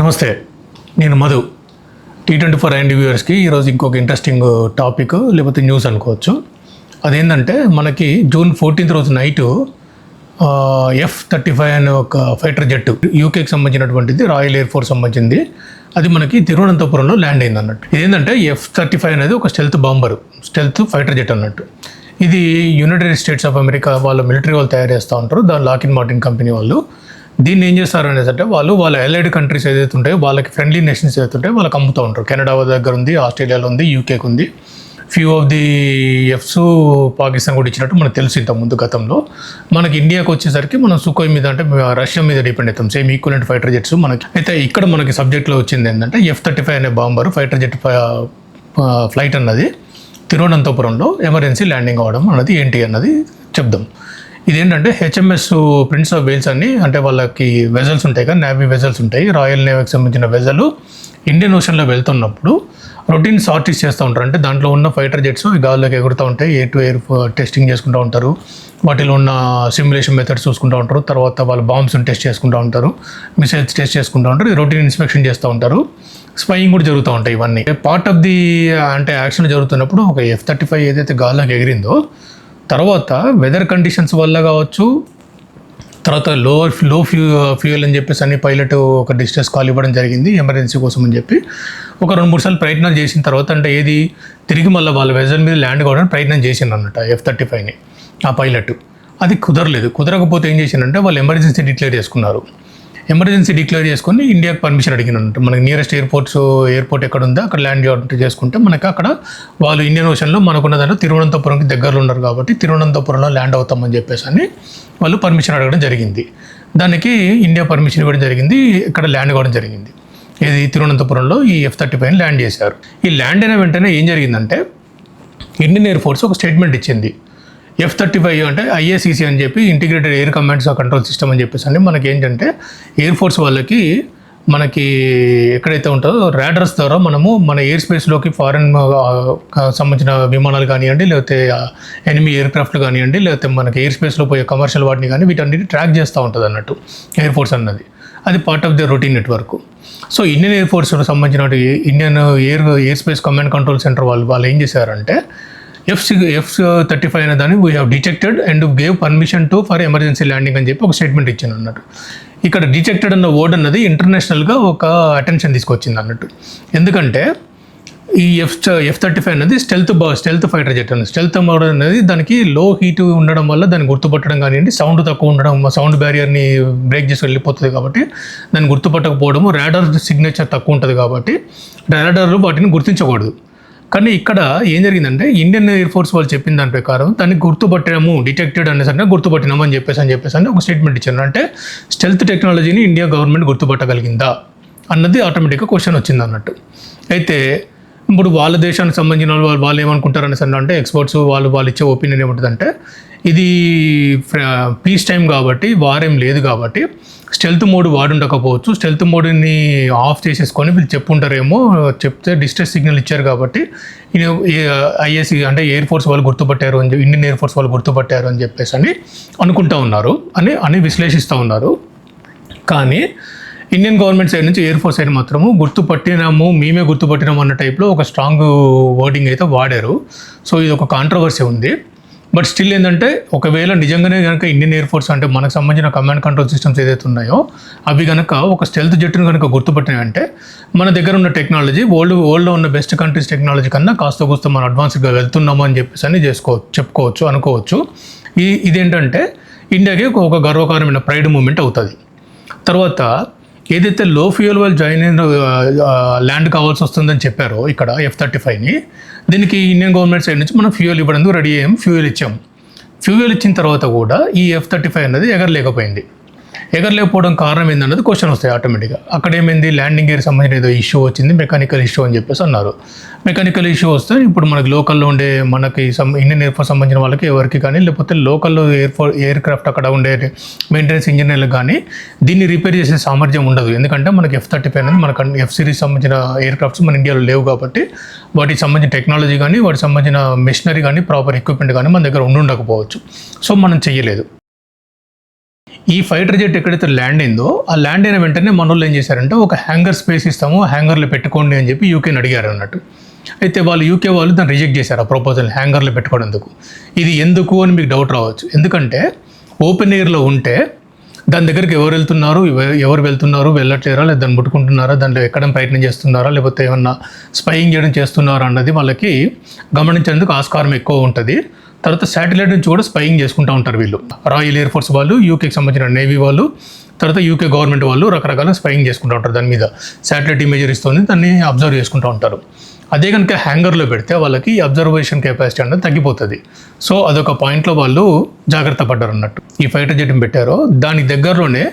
నమస్తే నేను Madhu. T twenty four and వ్యూవర్స్కి ఈరోజు ఇంకొక ఇంట్రెస్టింగ్ టాపిక్ లేకపోతే న్యూస్ అనుకోవచ్చు. అదేంటంటే మనకి జూన్ ఫోర్టీన్త్ రోజు నైటు ఎఫ్ థర్టీ ఫైవ్ అనే ఒక ఫైటర్ జెట్ యూకేకి సంబంధించినటువంటిది రాయల్ ఎయిర్ ఫోర్స్ సంబంధించింది. అది మనకి తిరువనంతపురంలో ల్యాండ్ అయింది అన్నట్టు ఇదేంటంటే ఎఫ్ థర్టీ ఫైవ్ అనేది ఒక stealth bomber stealth fighter jet అన్నట్టు. ఇది యునైటెడ్ స్టేట్స్ ఆఫ్ అమెరికా వాళ్ళ మిలిటరీ వాళ్ళు తయారు చేస్తూ ఉంటారు. దాని లాకిన్ మార్టిన్ కంపెనీ వాళ్ళు. దీన్ని ఏం చేస్తారు అనేసి వాళ్ళు వాళ్ళ ఎలైడ్ కంట్రీస్ ఏదైతే ఉంటాయో వాళ్ళకి ఫ్రెండ్లీ నేషన్స్ ఏదైతే ఉంటాయో వాళ్ళకి అమ్ముతూ ఉంటారు. కెనడా దగ్గర ఉంది ఆస్ట్రేలియాలో ఉంది యూకేకి ఉంది. Few of the Fs Pakistan కూడా ఇచ్చినట్టు మనకు తెలుసు ఇంత ముందు గతంలో. మనకి ఇండియాకి వచ్చేసరికి మనం సుకోయ్ మీద అంటే రష్యా మీద డిపెండ్ అవుతాం. సేమ్ ఈక్వలెంట్ ఫైటర్ జెట్స్ మనకి. అయితే ఇక్కడ మనకి సబ్జెక్ట్లో వచ్చింది ఏంటంటే ఎఫ్ థర్టీ ఫైవ్ అనే బాంబర్ ఫైటర్ జెట్ ఫ్లైట్ అన్నది తిరువనంతపురంలో ఎమర్జెన్సీ ల్యాండింగ్ అవ్వడం అన్నది ఏంటి అన్నది చెప్దాం. ఇదేంటంటే హెచ్ఎంఎస్ ప్రిన్స్ ఆఫ్ వేల్స్ అని అంటే వాళ్ళకి వెజల్స్ ఉంటాయి కదా నేవీ వెజల్స్ ఉంటాయి రాయల్ నేవీకి సంబంధించిన వెజలు ఇండియన్ ఓషన్లో వెళ్తున్నప్పుడు రొటీన్ సార్టీస్ చేస్తూ ఉంటారు. అంటే దాంట్లో ఉన్న ఫైటర్ జెట్స్ గాల్లోకి ఎగురుతూ ఉంటాయి ఎయిర్ టు ఎయిర్ టెస్టింగ్ చేసుకుంటూ ఉంటారు. వాటిలో ఉన్న సిమ్యులేషన్ మెథడ్స్ చూసుకుంటూ ఉంటారు. తర్వాత వాళ్ళు బాంబ్స్ టెస్ట్ చేసుకుంటూ ఉంటారు. మిసైల్స్ టెస్ట్ చేసుకుంటూ ఉంటారు. రొటీన్ ఇన్స్పెక్షన్ చేస్తూ ఉంటారు. స్పైయింగ్ కూడా జరుగుతూ ఉంటాయి ఇవన్నీ. పార్ట్ ఆఫ్ ది అంటే యాక్షన్ జరుగుతున్నప్పుడు ఒక ఎఫ్ థర్టీ ఫైవ్ ఏదైతే గాల్లోకి ఎగిరిందో తర్వాత వెదర్ కండిషన్స్ వల్ల కావచ్చు తర్వాత లో లో ఫ్యూ ఫ్యూయల్ అని చెప్పేసి అన్ని పైలట్ ఒక డిస్టెన్స్ కాల్ ఇవ్వడం జరిగింది ఎమర్జెన్సీ కోసం అని చెప్పి. ఒక రెండు మూడు సార్లు ప్రయత్నాలు చేసిన తర్వాత అంటే ఏది తిరిగి మళ్ళీ వాళ్ళ వెజర్ మీద ల్యాండ్ కావడానికి ప్రయత్నం చేసింది అన్నట్టు ఎఫ్ థర్టీ ఫైవ్ని ఆ పైలట్ అది కుదరలేదు. కుదరకపోతే ఏం చేసిందంటే వాళ్ళు ఎమర్జెన్సీ డిక్లేర్ చేసుకున్నారు. ఎమర్జెన్సీ డిక్లేర్ చేసుకొని ఇండియాకి పర్మిషన్ అడిగినట్టు. మనకి నియరెస్ట్ ఎయిర్పోర్ట్స్ ఎయిర్పోర్ట్ ఎక్కడ ఉందో అక్కడ ల్యాండ్ చేసుకుంటే మనకి అక్కడ వాళ్ళు ఇండియన్ ఓషన్లో మనకున్న దాంట్లో తిరువనంతపురంకి దగ్గరలో ఉన్నారు కాబట్టి తిరువనంతపురంలో ల్యాండ్ అవుతామని చెప్పేసి అని వాళ్ళు పర్మిషన్ అడగడం జరిగింది. దానికి ఇండియా పర్మిషన్ ఇవ్వడం జరిగింది ఇక్కడ ల్యాండ్ కావడం జరిగింది. ఇది తిరువనంతపురంలో ఈ ఎఫ్ థర్టీ ఫైవ్ ల్యాండ్ చేశారు. ఈ ల్యాండ్ అయిన వెంటనే ఏం జరిగిందంటే ఇండియన్ ఎయిర్ ఫోర్స్ ఒక స్టేట్మెంట్ ఇచ్చింది. ఎఫ్ థర్టీ ఫైవ్ అంటే ఐఏసీసీ అని చెప్పి integrated air commands control system అని చెప్పేసి అండి. మనకి ఏంటంటే ఎయిర్ ఫోర్స్ వాళ్ళకి మనకి ఎక్కడైతే ఉంటుందో ర్యాడర్స్ ద్వారా మనము మన ఎయిర్ స్పేస్లోకి ఫారెన్ సంబంధించిన విమానాలు కానివ్వండి లేకపోతే ఎనిమి ఎయిర్ క్రాఫ్ట్ కానివ్వండి లేకపోతే మనకి ఎయిర్ స్పేస్లో పోయే కమర్షియల్ వాటిని కానీ వీటన్నిటి ట్రాక్ చేస్తూ ఉంటుంది అన్నట్టు ఎయిర్ ఫోర్స్ అన్నది. అది part of the routine network so Indian air force సంబంధించిన Indian air air space command control centre వాళ్ళు వాళ్ళు ఏం చేశారంటే ఎఫ్ ఎఫ్ థర్టీ ఫైవ్ అనే దాన్ని we have detected and gave permission to for emergency landing అని చెప్పి ఒక స్టేట్మెంట్ ఇచ్చాను అన్నట్టు. ఇక్కడ డిటెక్టెడ్ అన్న వర్డ్ అన్నది ఇంటర్నేషనల్గా ఒక అటెన్షన్ తీసుకొచ్చింది అన్నట్టు. ఎందుకంటే ఈ ఎఫ్ ఎఫ్ థర్టీ ఫైవ్ అనేది స్టెల్త్ బా స్టెల్త్ ఫైటర్ జెట్ అనేది స్టెల్త్ మోడల్ అనేది దానికి లో హీట్ ఉండడం వల్ల దాన్ని గుర్తుపట్టడం కానివ్వండి సౌండ్ తక్కువ ఉండడం సౌండ్ బ్యారియర్ని బ్రేక్ చేసి వెళ్ళిపోతుంది కాబట్టి దాన్ని గుర్తుపట్టకపోవడము రాడర్ సిగ్నేచర్ తక్కువ ఉంటుంది కాబట్టి రాడర్లు వాటిని గుర్తించకూడదు. కానీ ఇక్కడ ఏం జరిగిందంటే ఇండియన్ ఎయిర్ ఫోర్స్ వాళ్ళు చెప్పిన దాని ప్రకారం దాన్ని గుర్తుపట్టడము డిటెక్టెడ్ అనేసరికి గుర్తుపట్టినాము అని చెప్పేసి అని చెప్పేసి అని ఒక స్టేట్మెంట్ ఇచ్చారు. అంటే స్టెల్త్ టెక్నాలజీని ఇండియా గవర్నమెంట్ గుర్తుపట్టగలిగిందా అన్నది ఆటోమేటిక్గా క్వశ్చన్ వచ్చింది అన్నట్టు. అయితే ఇప్పుడు వాళ్ళ దేశానికి సంబంధించిన వాళ్ళు వాళ్ళు ఏమనుకుంటారు అనేసి అంటే ఎక్స్పర్ట్స్ వాళ్ళు వాళ్ళు ఇచ్చే ఒపీనియన్ ఏముంటుందంటే ఇది పీస్ టైం కాబట్టి వారేం లేదు కాబట్టి స్టెల్త్ మోడ్ వాడుండకపోవచ్చు. స్టెల్త్ మోడ్ని ఆఫ్ చేసేసుకొని వీళ్ళు చెప్పుంటారేమో చెప్తే డిస్ట్రెస్ సిగ్నల్ ఇచ్చారు కాబట్టి ఐఏసీ అంటే ఎయిర్ ఫోర్స్ వాళ్ళు గుర్తుపట్టారు అని చెప్పి ఇండియన్ ఎయిర్ ఫోర్స్ వాళ్ళు గుర్తుపట్టారు అని చెప్పేసి అని అనుకుంటా ఉన్నారు అని అని విశ్లేషిస్తూ ఉన్నారు. కానీ ఇండియన్ గవర్నమెంట్ సైడ్ నుంచి ఎయిర్ ఫోర్స్ సైడ్ మాత్రము గుర్తుపట్టినాము మేమే గుర్తుపట్టినాము అన్న టైప్లో ఒక స్ట్రాంగ్ వర్డింగ్ అయితే వాడారు. సో ఇది ఒక కాంట్రవర్సీ ఉంది. బట్ స్టిల్ ఏంటంటే ఒకవేళ నిజంగానే కనుక ఇండియన్ ఎయిర్ ఫోర్స్ అంటే మనకు సంబంధించిన కమాండ్ కంట్రోల్ సిస్టమ్స్ ఏదైతే ఉన్నాయో అవి కనుక ఒక స్టెల్త్ జెట్ను కనుక గుర్తుపట్టినాయంటే మన దగ్గర ఉన్న టెక్నాలజీ వరల్డ్ వరల్డ్లో ఉన్న బెస్ట్ కంట్రీస్ టెక్నాలజీ కన్నా కాస్త కూస్త మనం అడ్వాన్స్గా వెళ్తున్నాము అని చెప్పేసి అని చేసుకో చెప్పుకోవచ్చు అనుకోవచ్చు. ఈ ఇదేంటంటే ఇండియాకి ఒక గర్వకారమైన ప్రైడ్ మూమెంట్ అవుతుంది. తర్వాత ఏదైతే లో ఫ్యూయల్ వాళ్ళు జాయిన్ అయిన ల్యాండ్ కావాల్సి వస్తుందని చెప్పారో ఇక్కడ ఎఫ్ థర్టీ ఫైవ్ని దీనికి ఇండియన్ గవర్నమెంట్ సైడ్ నుంచి మనం ఫ్యూయల్ ఇవ్వడానికి రెడీ అయ్యాం ఫ్యూయల్ ఇచ్చాం. ఫ్యూయల్ ఇచ్చిన తర్వాత కూడా ఈ ఎఫ్ థర్టీ ఫైవ్ అనేది ఎగరలేకపోయింది. ఎగరలేకపోవడం కారణం ఏందన్నది క్వశ్చన్ వస్తాయి ఆటోమేటిక్గా అక్కడ ఏమైంది? ల్యాండింగ్ గేర్ సంబంధించిన ఏదో ఇష్యూ వచ్చింది మెకానికల్ ఇష్యూ అని చెప్పేసి అన్నారు. మెకానికల్ ఇష్యూ వస్తే ఇప్పుడు మనకి లోకల్లో ఉండే మనకి ఇండియన్ ఎయిర్ ఫోర్స్ సంబంధించిన వాళ్ళకి ఎవరికి కానీ లేకపోతే లోకల్లో ఎయిర్ ఫోర్ ఎయిర్ క్రాఫ్ట్ అక్కడ ఉండే మెయింటెనెన్స్ ఇంజనీర్లకు కానీ దీన్ని రిపేర్ చేసే సామర్థ్యం ఉండదు. ఎందుకంటే మనకి ఎఫ్ థర్టీ ఫైవ్ అనేది మనకు ఎఫ్ సిరీస్ సంబంధించిన ఎయిర్ క్రాఫ్ట్స్ మన ఇండియాలో లేవు కాబట్టి వాటికి సంబంధించిన టెక్నాలజీ కానీ వాటికి సంబంధించిన మెషినరీ కానీ ప్రాపర్ ఎక్విప్మెంట్ కానీ మన దగ్గర ఉండుండకపోవచ్చు సో మనం చెయ్యలేదు. ఈ ఫైటర్ జెట్ ఎక్కడైతే ల్యాండ్ అయిందో ఆ ల్యాండ్ అయిన వెంటనే మన వాళ్ళు ఏం చేశారంటే ఒక హ్యాంగర్ స్పేస్ ఇస్తాము హ్యాంగర్లో పెట్టుకోండి అని చెప్పి యూకేని అడిగారు అన్నట్టు. అయితే వాళ్ళు యూకే వాళ్ళు దాన్ని రిజెక్ట్ చేశారు ఆ ప్రపోజల్ హ్యాంగర్లో పెట్టుకోవడందుకు ఇది ఎందుకు అని మీకు డౌట్ రావచ్చు. ఎందుకంటే ఓపెన్ ఎయిర్లో ఉంటే దాని దగ్గరికి ఎవరు వెళ్తున్నారు ఎవరు వెళ్తున్నారు వెళ్ళట్లేరా లేదా దాన్ని ముట్టుకుంటున్నారా దాంట్లో ఎక్కడం ప్రయత్నం చేస్తున్నారా లేకపోతే ఏమన్నా స్పైయింగ్ చేయడం చేస్తున్నారా అన్నది వాళ్ళకి గమనించేందుకు ఆస్కారం ఎక్కువ ఉంటుంది. తర్వాత శాటిలైట్ నుంచి కూడా స్పైయింగ్ చేసుకుంటూ ఉంటారు వీళ్ళు. రాయల్ ఎయిర్ ఫోర్స్ వాళ్ళు యూకేకి సంబంధించిన నేవీ వాళ్ళు తర్వాత యూకే గవర్నమెంట్ వాళ్ళు రకరకాల స్పైయింగ్ చేసుకుంటూ ఉంటారు దాని మీద. శాటిలైట్ ఇమేజర్ ఇస్తుంది దాన్ని అబ్జర్వ్ చేసుకుంటూ ఉంటారు. అదే కనుక హ్యాంగర్లో పెడితే వాళ్ళకి అబ్జర్వేషన్ కెపాసిటీ అనేది తగ్గిపోతుంది. సో అదొక పాయింట్లో వాళ్ళు జాగ్రత్త పడ్డారు అన్నట్టు ఈ ఫైటర్ జెట్ని పెట్టారో దాని దగ్గరలోనే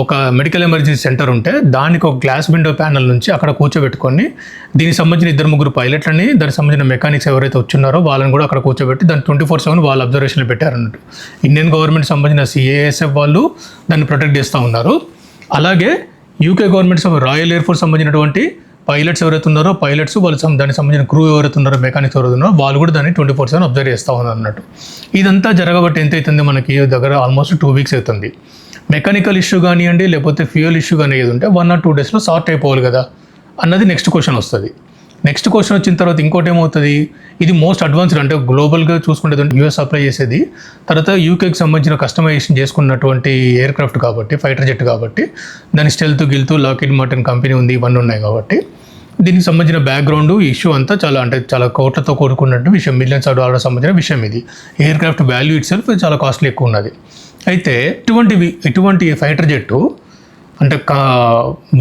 ఒక మెడికల్ ఎమర్జెన్సీ సెంటర్ ఉంటే దానికి ఒక గ్లాస్ విండో ప్యానల్ నుంచి అక్కడ కూర్చోబెట్టుకొని దీనికి సంబంధించిన ఇద్దరు ముగ్గురు పైలట్లని దానికి సంబంధించిన మెకానిక్స్ ఎవరైతే వచ్చున్నారో వాళ్ళని కూడా అక్కడ కూర్చోబెట్టి దాన్ని ట్వంటీ ఫోర్ సెవెన్ వాళ్ళ అబ్జర్వేషన్లో పెట్టారన్నట్టు ఇండియన్ గవర్నమెంట్ సంబంధించిన సిఏఎస్ఎఫ్ వాళ్ళు దాన్ని ప్రొటెక్ట్ చేస్తూ ఉన్నారు. అలాగే UK government royal air force సంబంధించినటువంటి పైలట్స్ ఎవరైతే ఉన్నారో పైలట్స్ వాళ్ళు దానికి సంబంధించిన క్రూ ఎవరైతే ఉన్నారో మెకానిక్స్ ఎవరైతే ఉన్నారో వాళ్ళు కూడా దాన్ని ట్వంటీ ఫోర్ సెవెన్ అబ్జర్వ్ చేస్తూ ఉన్నారు అన్నట్టు. ఇదంతా జరగబట్టి ఎంత అవుతుంది మనకి దగ్గర ఆల్మోస్ట్ టూ వీక్స్ అవుతుంది. మెకానికల్ ఇష్యూ కానివ్వండి లేకపోతే ఫ్యూయల్ ఇష్యూ కానీ ఏది ఉంటే వన్ ఆర్ టూ డేస్లో సార్ట్ అయిపోవాలి కదా. అన్నది నెక్స్ట్ క్వశ్చన్ వస్తుంది. నెక్స్ట్ క్వశ్చన్ వచ్చిన తర్వాత ఇంకోటి ఏమవుతుంది? ఇది మోస్ట్ అడ్వాన్స్డ్ అంటే గ్లోబల్గా చూసుకుంటే యూఎస్ సప్లై చేసేది. తర్వాత యూకేకి సంబంధించిన కస్టమైజేషన్ చేసుకున్నటువంటి ఎయిర్ క్రాఫ్ట్ కాబట్టి ఫైటర్ జెట్ కాబట్టి దాని స్టెల్త్ గిల్త్ లాకెట్ మార్టిన్ కంపెనీ ఉంది ఇవన్నీ ఉన్నాయి కాబట్టి. దీనికి సంబంధించిన బ్యాక్గ్రౌండ్ ఇష్యూ అంతా చాలా అంటే చాలా కోట్లతో కూడుకున్నట్టు విషయం మిలియన్స్ ఆఫ్ డాలర్ సంబంధించిన విషయం ఇది. Aircraft value itself చాలా కాస్ట్లీ ఎక్కువ ఉన్నది. అయితే ఇటువంటివి ఇటువంటి ఫైటర్ జెట్టు అంటే కా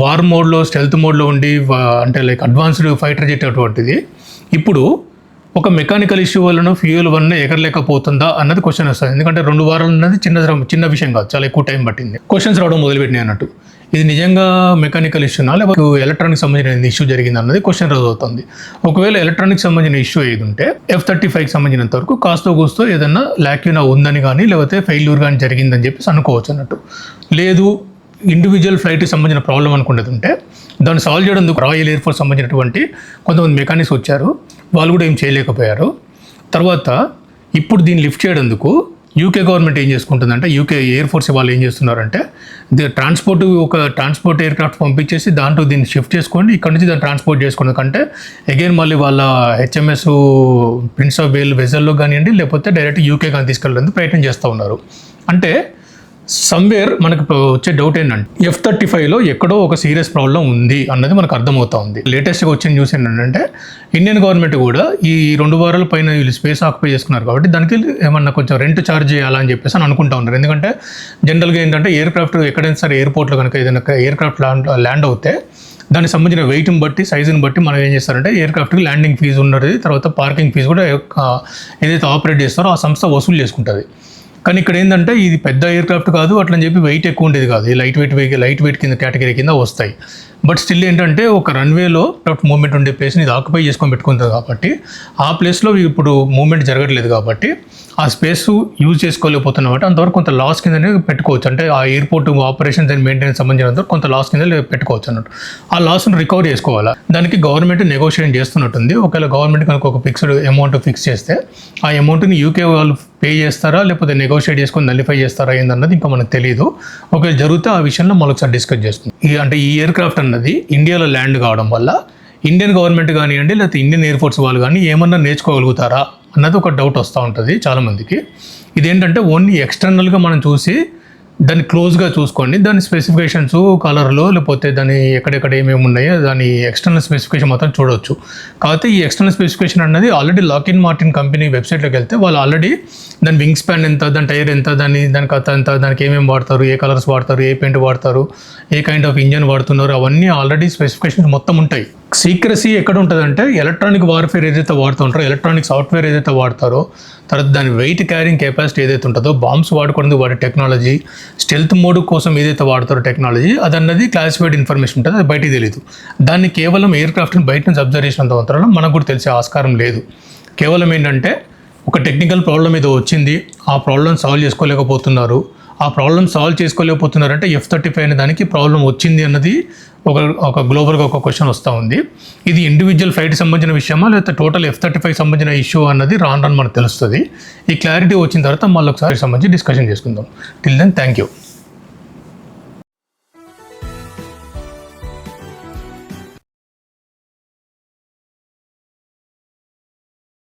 వార్ మోడ్లో స్టెల్త్ మోడ్లో ఉండి అంటే లైక్ అడ్వాన్స్డ్ ఫైటర్ జెట్ అటువంటిది. ఇప్పుడు ఒక మెకానికల్ ఇష్యూ వలన ఫ్యూయల్ వలన ఎగరలేకపోతుందా అన్నది క్వశ్చన్ వస్తుంది. ఎందుకంటే రెండు వారాలు అన్నది చిన్న చిన్న విషయం కాదు. చాలా ఎక్కువ టైం పట్టింది. క్వశ్చన్స్ రావడం మొదలుపెట్టినాయి అన్నట్టు. ఇది నిజంగా మెకానికల్ ఇష్యూనా? లేకపోతే ఎలక్ట్రానిక్ సంబంధించిన ఇష్యూ జరిగింది అన్నది క్వశ్చన్ రోజు అవుతుంది ఒకవేళ ఎలక్ట్రానిక్ సంబంధించిన ఇష్యూ ఏది ఉంటే ఎఫ్ థర్టీ ఫైవ్కి సంబంధించినంత వరకు కాస్తో కూస్తో ఏదన్నా లాక్యూనా ఉందని కానీ లేకపోతే ఫెయిల్యూర్ కానీ జరిగిందని చెప్పేసి అనుకోవచ్చు అన్నట్టు. లేదు ఇండివిజువల్ ఫ్లైట్కి సంబంధించిన ప్రాబ్లం అనుకునేది ఉంటే దాన్ని సాల్వ్ చేయడానికి రాయల్ ఎయిర్ ఫోర్స్ సంబంధించినటువంటి కొంతమంది మెకానిక్స్ వచ్చారు. వాళ్ళు కూడా ఏం చేయలేకపోయారు. తర్వాత ఇప్పుడు దీన్ని లిఫ్ట్ చేయడందుకు యూకే గవర్నమెంట్ ఏం చేసుకుంటుందంటే యూకే ఎయిర్ ఫోర్స్ వాళ్ళు ఏం చేస్తున్నారంటే ది ట్రాన్స్పోర్ట్ ఒక ట్రాన్స్పోర్ట్ ఎయిర్ క్రాఫ్ట్ పంపించేసి దాంట్లో దీన్ని షిఫ్ట్ చేసుకోండి ఇక్కడ నుంచి దాన్ని ట్రాన్స్పోర్ట్ చేసుకోండి. అంటే అగైన్ మళ్ళీ వాళ్ళ హెచ్ఎంఎస్ ప్రిన్స్ ఆఫ్ వేల్ వెజల్లో కానివ్వండి లేకపోతే డైరెక్ట్ యూకే కానీ తీసుకెళ్ళడానికి ప్రయత్నం చేస్తూ ఉన్నారు. అంటే సమ్వేర్ మనకు వచ్చే డౌట్ ఏంటంటే ఎఫ్ థర్టీ ఫైవ్లో ఎక్కడో ఒక సీరియస్ ప్రాబ్లం ఉంది అన్నది మనకు అర్థమవుతా ఉంది. లేటెస్ట్గా వచ్చిన న్యూస్ ఏంటంటే ఇండియన్ గవర్నమెంట్ కూడా ఈ రెండు వారాల పైన వీళ్ళు స్పేస్ ఆక్యుపై చేసుకున్నారు కాబట్టి దానికి ఏమన్నా కొంచెం రెంట్ ఛార్జ్ చేయాలని చెప్పేసి అని అనుకుంటా ఉన్నారు. ఎందుకంటే జనరల్గా ఏంటంటే ఎయిర్ క్రాఫ్ట్ ఎక్కడైనా సరే ఎయిర్పోర్ట్లో కనుక ఏదైనా ఎయిర్ క్రాఫ్ట్ ల్యాండ్ ల్యాండ్ అవుతే దానికి సంబంధించిన వెయిట్ని బట్టి సైజుని బట్టి మనం ఏం చేస్తారంటే ఎయిర్ క్రాఫ్ట్కి ల్యాండింగ్ ఫీజు ఉన్నది తర్వాత పార్కింగ్ ఫీజు కూడా ఏదైతే ఆపరేట్ చేస్తారో ఆ సంస్థ వసూలు చేసుకుంటుంది. కానీ ఇక్కడ ఏంటంటే ఇది పెద్ద ఎయిర్ క్రాఫ్ట్ కాదు అట్లని చెప్పి వెయిట్ ఎక్కువ ఉండేది కాదు. ఈ light weight vehicle light weight కింద కేటగిరీ కింద వస్తాయి. బట్ స్టిల్ ఏంటంటే ఒక రన్వేలో మూమెంట్ ఉండే ప్లేస్ని ఇది ఆక్యుపై చేసుకొని పెట్టుకుంటుంది కాబట్టి ఆ ప్లేస్లో ఇప్పుడు మూమెంట్ జరగట్లేదు కాబట్టి ఆ స్పేస్ యూజ్ చేసుకోలేకపోతున్నాం అంటే అంతవరకు కొంత లాస్ కిందనే పెట్టుకోవచ్చు. అంటే ఆ ఎయిర్పోర్ట్ ఆపరేషన్స్ అండ్ మెయింటెనెన్స్ సంబంధించినంత వరకు కొంత లాస్ కింద పెట్టుకోవచ్చు అన్నట్టు. ఆ లాస్ను రికవర్ చేసుకోవాలా? దానికి గవర్నమెంట్ నెగోషియేట్ చేస్తున్నట్టుంది. ఒకవేళ గవర్నమెంట్ కనుక ఒక ఫిక్స్డ్ అమౌంట్ ఫిక్స్ చేస్తే ఆ అమౌంట్ని యూకే వాళ్ళు పే చేస్తారా? లేకపోతే నెగోషియేట్ చేసుకొని నలిఫై చేస్తారా? ఏందన్నది ఇంకా మనకు తెలియదు ఒకవేళ జరిగితే ఆ విషయంలో మరొకసారి డిస్కస్ చేస్తుంది ఈ అంటే ఈ ఎయిర్ క్రాఫ్ట్ అన్నది ఇండియాలో ల్యాండ్ కావడం వల్ల ఇండియన్ గవర్నమెంట్ కానివ్వండి లేకపోతే ఇండియన్ ఎయిర్ ఫోర్స్ వాళ్ళు కానీ ఏమన్నా నేర్చుకోగలుగుతారా? అన్నది ఒక డౌట్ వస్తూ ఉంటుంది చాలామందికి. ఇదేంటంటే ఓన్లీ ఎక్స్టర్నల్గా మనం చూసి దాన్ని క్లోజ్గా చూసుకోండి. దాని స్పెసిఫికేషన్స్ కలర్లో లేకపోతే దాని ఎక్కడెక్కడ ఏమేమి ఉన్నాయో దాని ఎక్స్టర్నల్ స్పెసిఫికేషన్ మొత్తం చూడవచ్చు కాకపోతే ఈ ఎక్స్టర్నల్ స్పెసిఫికేషన్ అనేది ఆల్రెడీ లాకిన్ మార్టిన్ కంపెనీ వెబ్సైట్లోకి వెళ్తే వాళ్ళు ఆల్రెడీ దాని వింగ్ స్పాన్ ఎంత దాని టైర్ ఎంత దాని దాని కథ ఎంత దానికి ఏమేమి వాడతారు ఏ కలర్స్ వాడతారు ఏ పెయింట్ వాడతారు ఏ కైండ్ ఆఫ్ ఇంజన్ వాడుతున్నారు అవన్నీ ఆల్రెడీ స్పెసిఫికేషన్స్ మొత్తం ఉంటాయి. సీక్రసీ ఎక్కడ ఉంటుందంటే ఎలక్ట్రానిక్ వార్ఫేర్ ఏదైతే వాడుతుంటారో ఎలక్ట్రానిక్ సాఫ్ట్వేర్ ఏదైతే వాడతారో తర్వాత దాని వెయిట్ క్యారింగ్ కెపాసిటీ ఏదైతే ఉంటుందో బాంబ్స్ వాడుకునేది వాడే టెక్నాలజీ స్టెల్త్ మోడ్ కోసం ఏదైతే వాడతారో టెక్నాలజీ అది అన్నది క్లాసిఫైడ్ ఇన్ఫర్మేషన్ ఉంటుంది అది బయటికి తెలియదు దాన్ని కేవలం ఎయిర్ క్రాఫ్ట్ని బయట నుంచి అబ్జర్వ్ చేసినంత మాత్రాన మనకు కూడా తెలిసే ఆస్కారం లేదు. కేవలం ఏంటంటే ఒక టెక్నికల్ ప్రాబ్లం ఏదో వచ్చింది ఆ ప్రాబ్లం సాల్వ్ చేసుకోలేకపోతున్నారు. ఆ ప్రాబ్లం సాల్వ్ చేసుకోలేకపోతున్నారంటే ఎఫ్ థర్టీ ఫైవ్ అనే దానికి ప్రాబ్లం వచ్చింది అన్నది ఒక ఒక గ్లోబల్గా ఒక క్వశ్చన్ వస్తూ ఉంది. ఇది ఇండివిజువల్ ఫ్లైట్ సంబంధించిన విషయమా లేకపోతే టోటల్ ఎఫ్ థర్టీ ఫైవ్ సంబంధించిన ఇష్యూ అన్నది రాను రాను మనకు తెలుస్తుంది. ఈ క్లారిటీ వచ్చిన తర్వాత మళ్ళీ ఒకసారి సంబంధించి డిస్కషన్ చేసుకుందాం. Till then thank you